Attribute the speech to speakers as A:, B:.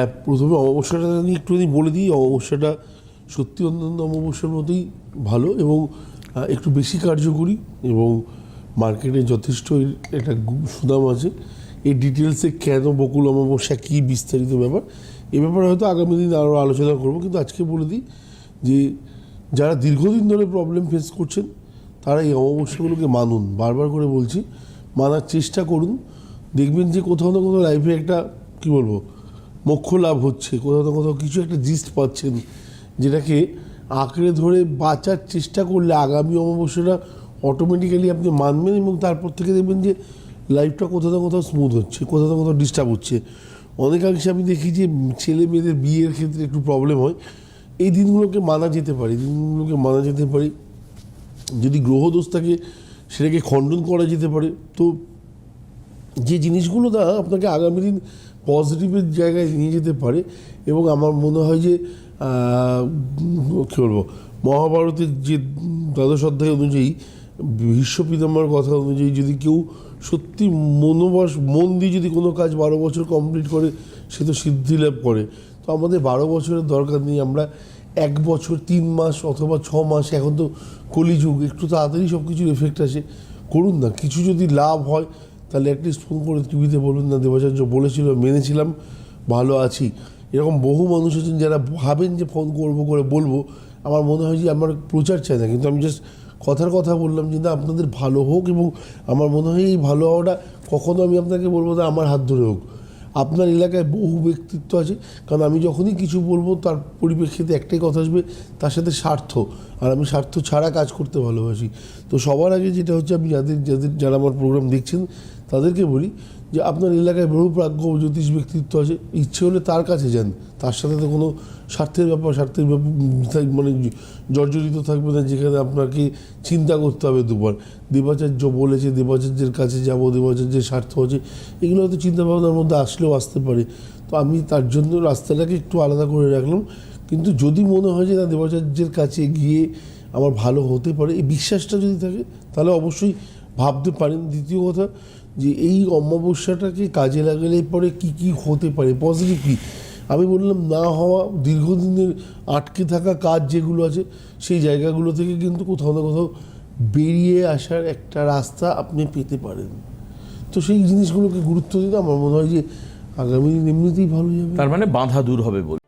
A: হ্যাঁ, প্রথমে অমাবস্যাটা নিয়ে একটুখানি বলে দিই অমাবস্যাটা সত্যি অন্যান্য অমাবস্যার মতোই ভালো এবং একটু বেশি কার্যকরী এবং মার্কেটে যথেষ্ট একটা সুনাম আছে। এই ডিটেলসে কেন বকুল অমাবস্যা কী বিস্তারিত ব্যাপার এ ব্যাপারে হয়তো আগামী দিন আরও আলোচনা করব। কিন্তু আজকে বলে দিই যে যারা দীর্ঘদিন ধরে প্রবলেম ফেস করছেন তারা এই অমাবস্যাগুলোকে মানুন। বারবার করে বলছি মানার চেষ্টা করুন। দেখবেন যে কোথাও না কোথাও লাইফে একটা কী বলব মোক্ষ লাভ হচ্ছে, কোথাও না কোথাও কিছু একটা জিস্ট পাচ্ছেন, যেটাকে আঁকড়ে ধরে বাঁচার চেষ্টা করলে আগামী অমাবস্যাটা অটোমেটিক্যালি আপনি মানবেন এবং তারপর থেকে দেখবেন যে লাইফটা কোথাও না কোথাও স্মুথ হচ্ছে, কোথাও না কোথাও ডিস্টার্ব হচ্ছে। অনেকাংশে আমি দেখি যে ছেলে মেয়েদের বিয়ের ক্ষেত্রে একটু প্রবলেম হয়। এই দিনগুলোকে মানা যেতে পারে দিনগুলোকে মানা যেতে পারে। যদি গ্রহদোষ থাকে, সেটাকে খণ্ডন করা যেতে পারে। তো যে জিনিসগুলো না আপনাকে আগামী দিন পজিটিভের জায়গায় নিয়ে যেতে পারে এবং আমার মনে হয় যে কী বলব, মহাভারতের যে দ্বাদশ অধ্যায় অনুযায়ী ভীষ্ম পিতাম্বর কথা অনুযায়ী যদি কেউ সত্যি মনোবাস, মন দিয়ে যদি কোনো কাজ বারো বছর কমপ্লিট করে, সে তো সিদ্ধি লাভ করে। তো আমাদের বারো বছরের দরকার নেই, আমরা এক বছর তিন মাস অথবা ছ মাস, এখন তো কলিযুগ, একটু তাড়াতাড়ি সব কিছুর এফেক্ট আসে। করুন না, কিছু যদি লাভ হয় তাহলে অ্যাটলিস্ট ফোন করে টিভিতে বলুন না, দেবাচার্য বলেছিল, মেনেছিলাম, ভালো আছি। এরকম বহু মানুষ আছেন যারা ভাবেন যে ফোন করব, করে বলব। আমার মনে হয় যে আমার প্রচার চাই না। কিন্তু আমি জাস্ট কথার কথা বললাম যে, না, আপনাদের ভালো হোক এবং আমার মনে হয় এই ভালো হওয়াটা কখনো আমি আপনাকে বলব না, আমার হাত ধরে হোক। আপনার এলাকায় বহু ব্যক্তিত্ব আছে, কারণ আমি যখনই কিছু বলব, তার পরিপ্রেক্ষিতে একটাই কথা আসবে, তার সাথে স্বার্থ। আর আমি স্বার্থ ছাড়া কাজ করতে ভালোবাসি। তো সবার আগে যেটা হচ্ছে, আমি যাদের যাদের, যারা আমার প্রোগ্রাম দেখছেন তাদেরকে বলি যে আপনার এলাকায় বহু প্রাজ্ঞ জ্যোতিষ ব্যক্তিত্ব আছে, ইচ্ছে হলে তার কাছে যান। তার সাথে তো কোনো স্বার্থের ব্যাপার স্বার্থের ব্যাপার মানে জর্জরিত থাকবে না, যেখানে আপনাকে চিন্তা করতে হবে দুবার। দেবাচার্য বলেছে, দেবাচার্যের কাছে যাব, দেবাচার্যের স্বার্থ আছে, এগুলো হয়তো চিন্তাভাবনার মধ্যে আসলেও আসতে পারে। তো আমি তার জন্য রাস্তাটাকে একটু আলাদা করে রাখলাম। কিন্তু যদি মনে হয় যে না, দেবাচার্যের কাছে গিয়ে আমার ভালো হতে পারে, এই বিশ্বাসটা যদি থাকে, তাহলে অবশ্যই ভাবতে পারেন। দ্বিতীয় কথা যে এই অমাবস্যাটাকে কাজে লাগালে পরে কি কি হতে পারে? পজিটিভ কী? আমি বললাম, না হওয়া, দীর্ঘদিনের আটকে থাকা কাজ যেগুলো আছে, সেই জায়গাগুলো থেকে কিন্তু কোথাও না কোথাও বেরিয়ে আসার একটা রাস্তা আপনি পেতে পারেন। তো সেই জিনিসগুলোকে গুরুত্ব দিতে আমার মনে হয় যে আগামী দিন এমনিতেই ভালো যাবে।
B: তার মানে বাধা দূর হবে বল।